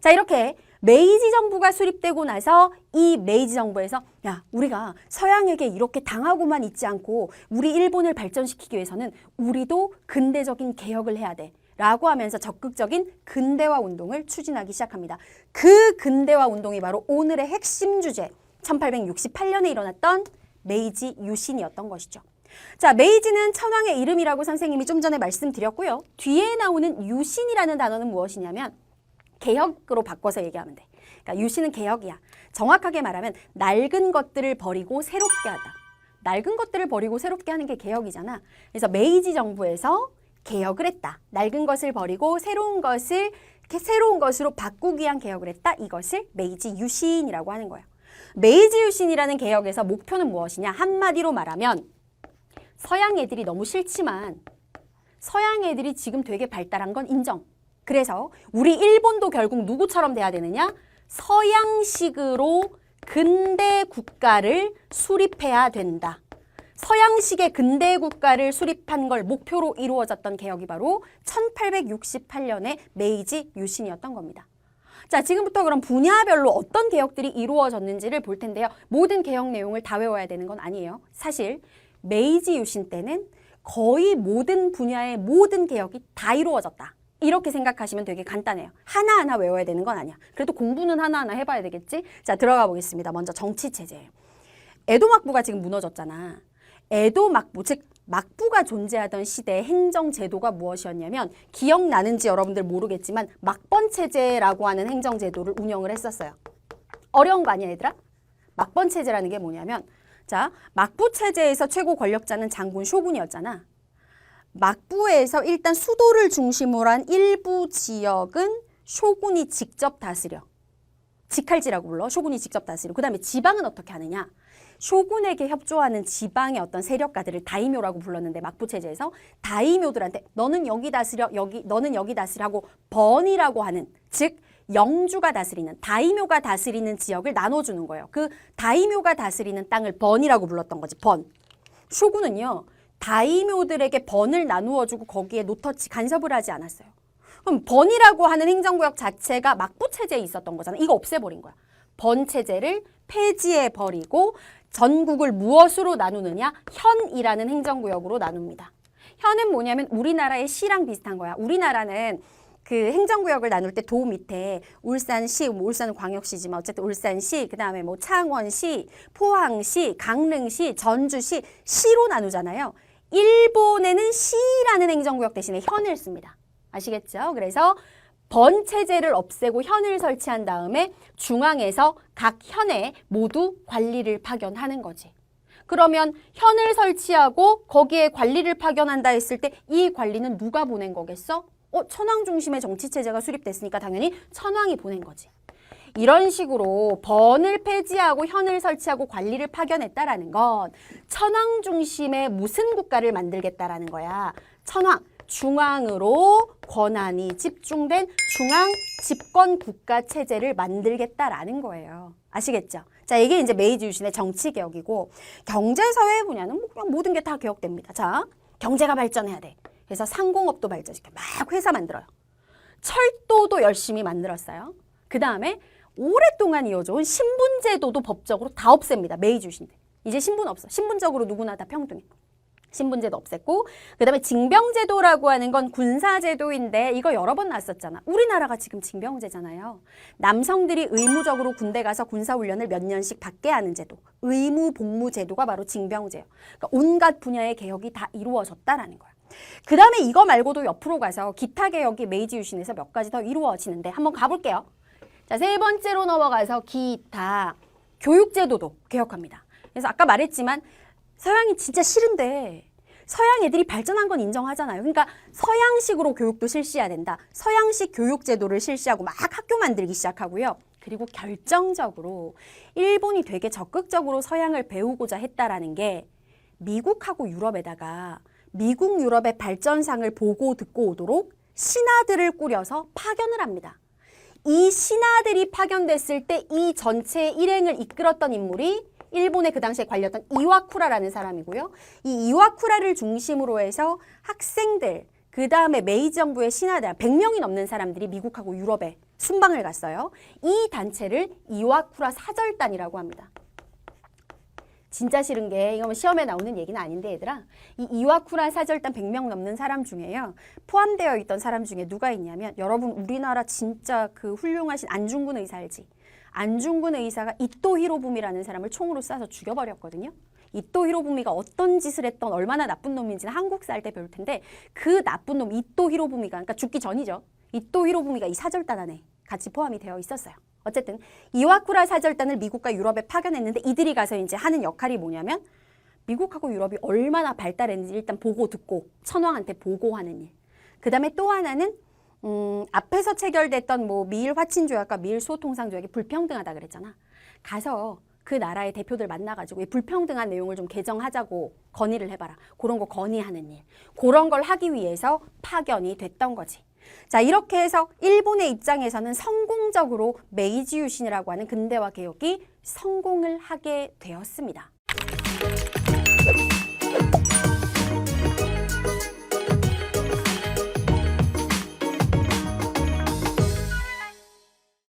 자, 이렇게 메이지 정부가 수립되고 나서 이 메이지 정부에서 야, 우리가 서양에게 이렇게 당하고만 있지 않고 우리 일본을 발전시키기 위해서는 우리도 근대적인 개혁을 해야 돼. 라고 하면서 적극적인 근대화 운동을 추진하기 시작합니다. 그 근대화 운동이 바로 오늘의 핵심 주제, 1868년에 일어났던 메이지 유신이었던 것이죠. 자, 메이지는 천황의 이름이라고 선생님이 좀 전에 말씀드렸고요. 뒤에 나오는 유신이라는 단어는 무엇이냐면 개혁으로 바꿔서 얘기하면 돼. 그러니까 유신은 개혁이야. 정확하게 말하면 낡은 것들을 버리고 새롭게 하다. 낡은 것들을 버리고 새롭게 하는 게 개혁이잖아. 그래서 메이지 정부에서 개혁을 했다. 낡은 것을 버리고 새로운 것을 새로운 것으로 바꾸기 위한 개혁을 했다. 이것을 메이지 유신이라고 하는 거예요. 메이지 유신이라는 개혁에서 목표는 무엇이냐? 한마디로 말하면 서양 애들이 너무 싫지만 서양 애들이 지금 되게 발달한 건 인정. 그래서 우리 일본도 결국 누구처럼 돼야 되느냐? 서양식으로 근대 국가를 수립해야 된다. 서양식의 근대 국가를 수립한 걸 목표로 이루어졌던 개혁이 바로 1868년의 메이지 유신이었던 겁니다. 자, 지금부터 그럼 분야별로 어떤 개혁들이 이루어졌는지를 볼 텐데요. 모든 개혁 내용을 다 외워야 되는 건 아니에요. 사실 메이지 유신 때는 거의 모든 분야의 모든 개혁이 다 이루어졌다. 이렇게 생각하시면 되게 간단해요. 하나하나 외워야 되는 건 아니야. 그래도 공부는 하나하나 해봐야 되겠지? 자, 들어가 보겠습니다. 먼저 정치체제. 에도 막부가 지금 무너졌잖아. 에도 막부, 즉 막부가 존재하던 시대의 행정 제도가 무엇이었냐면 기억나는지 여러분들 모르겠지만 막번 체제라고 하는 행정 제도를 운영을 했었어요. 어려운 거 아니야, 얘들아? 막번 체제라는 게 뭐냐면 자, 막부 체제에서 최고 권력자는 장군 쇼군이었잖아. 막부에서 일단 수도를 중심으로 한 일부 지역은 쇼군이 직접 다스려. 직할지라고 불러. 쇼군이 직접 다스리고 그다음에 지방은 어떻게 하느냐? 쇼군에게 협조하는 지방의 어떤 세력가들을 다이묘라고 불렀는데 막부 체제에서 다이묘들한테 너는 여기 다스려 여기 너는 여기 다스리라고 번이라고 하는 즉 영주가 다스리는 다이묘가 다스리는 지역을 나눠주는 거예요. 그 다이묘가 다스리는 땅을 번이라고 불렀던 거지 번. 쇼군은요 다이묘들에게 번을 나누어 주고 거기에 노터치 간섭을 하지 않았어요. 그럼 번이라고 하는 행정구역 자체가 막부 체제에 있었던 거잖아. 이거 없애버린 거야. 번 체제를 폐지해 버리고 전국을 무엇으로 나누느냐? 현이라는 행정구역으로 나눕니다. 현은 뭐냐면 우리나라의 시랑 비슷한 거야. 우리나라는 그 행정구역을 나눌 때 도 밑에 울산시, 뭐 울산은 광역시지만 어쨌든 울산시, 그 다음에 뭐 창원시, 포항시, 강릉시, 전주시, 시로 나누잖아요. 일본에는 시라는 행정구역 대신에 현을 씁니다. 아시겠죠? 그래서 번 체제를 없애고 현을 설치한 다음에 중앙에서 각 현에 모두 관리를 파견하는 거지. 그러면 현을 설치하고 거기에 관리를 파견한다 했을 때 이 관리는 누가 보낸 거겠어? 어, 천황 중심의 정치 체제가 수립됐으니까 당연히 천황이 보낸 거지. 이런 식으로 번을 폐지하고 현을 설치하고 관리를 파견했다라는 건 천황 중심의 무슨 국가를 만들겠다라는 거야. 천황 중앙으로 권한이 집중된 중앙 집권 국가 체제를 만들겠다라는 거예요. 아시겠죠? 자, 이게 이제 메이지 유신의 정치 개혁이고 경제 사회 분야는 뭐 그냥 모든 게 다 개혁됩니다. 자, 경제가 발전해야 돼. 그래서 상공업도 발전시켜 막 회사 만들어요. 철도도 열심히 만들었어요. 그 다음에 오랫동안 이어져온 신분제도도 법적으로 다 없앱니다. 메이지 유신 때. 이제 신분 없어. 신분적으로 누구나 다 평등해. 신분제도 없앴고 그다음에 징병제도라고 하는 건 군사제도인데 이거 여러 번 났었잖아. 우리나라가 지금 징병제잖아요. 남성들이 의무적으로 군대 가서 군사훈련을 몇 년씩 받게 하는 제도. 의무복무제도가 바로 징병제예요. 그러니까 온갖 분야의 개혁이 다 이루어졌다라는 거야. 그 다음에 이거 말고도 옆으로 가서 기타 개혁이 메이지 유신에서 몇 가지 더 이루어지는데 한번 가볼게요. 자, 세 번째로 넘어가서 기타 교육제도도 개혁합니다. 그래서 아까 말했지만 서양이 진짜 싫은데 서양 애들이 발전한 건 인정하잖아요. 그러니까 서양식으로 교육도 실시해야 된다. 서양식 교육 제도를 실시하고 막 학교 만들기 시작하고요. 그리고 결정적으로 일본이 되게 적극적으로 서양을 배우고자 했다라는 게 미국하고 유럽에다가 미국 유럽의 발전상을 보고 듣고 오도록 신하들을 꾸려서 파견을 합니다. 이 신하들이 파견됐을 때 이 전체의 일행을 이끌었던 인물이 일본의 그 당시에 관리했던 이와쿠라라는 사람이고요. 이 이와쿠라를 중심으로 해서 학생들, 그그 다음에 메이지 정부의 신하들 100명이 넘는 사람들이 미국하고 유럽에 순방을 갔어요. 이 단체를 이와쿠라 사절단이라고 합니다. 진짜 싫은 게 이거 뭐 시험에 나오는 얘기는 아닌데 얘들아. 이 이와쿠라 사절단 100명 넘는 사람 중에요. 포함되어 있던 사람 중에 누가 있냐면 여러분 우리나라 진짜 그 훌륭하신 안중근 의사 알지? 안중근 의사가 이토 히로부미라는 사람을 총으로 쏴서 죽여버렸거든요. 이토 히로부미가 어떤 짓을 했던 얼마나 나쁜 놈인지는 한국 살 때 배울 텐데 그 나쁜 놈 이토 히로부미가 그러니까 죽기 전이죠. 이토 히로부미가 이 사절단 안에 같이 포함이 되어 있었어요. 어쨌든 이와쿠라 사절단을 미국과 유럽에 파견했는데 이들이 가서 이제 하는 역할이 뭐냐면 미국하고 유럽이 얼마나 발달했는지 일단 보고 듣고 천황한테 보고하는 일. 그 다음에 또 하나는 음, 앞에서 체결됐던 뭐 미일 화친 조약과 미일 수호 통상 조약이 불평등하다 그랬잖아. 가서 그 나라의 대표들 만나가지고 이 불평등한 내용을 좀 개정하자고 건의를 해봐라. 그런 거 건의하는 일. 그런 걸 하기 위해서 파견이 됐던 거지. 자, 이렇게 해서 일본의 입장에서는 성공적으로 메이지 유신이라고 하는 근대화 개혁이 성공을 하게 되었습니다.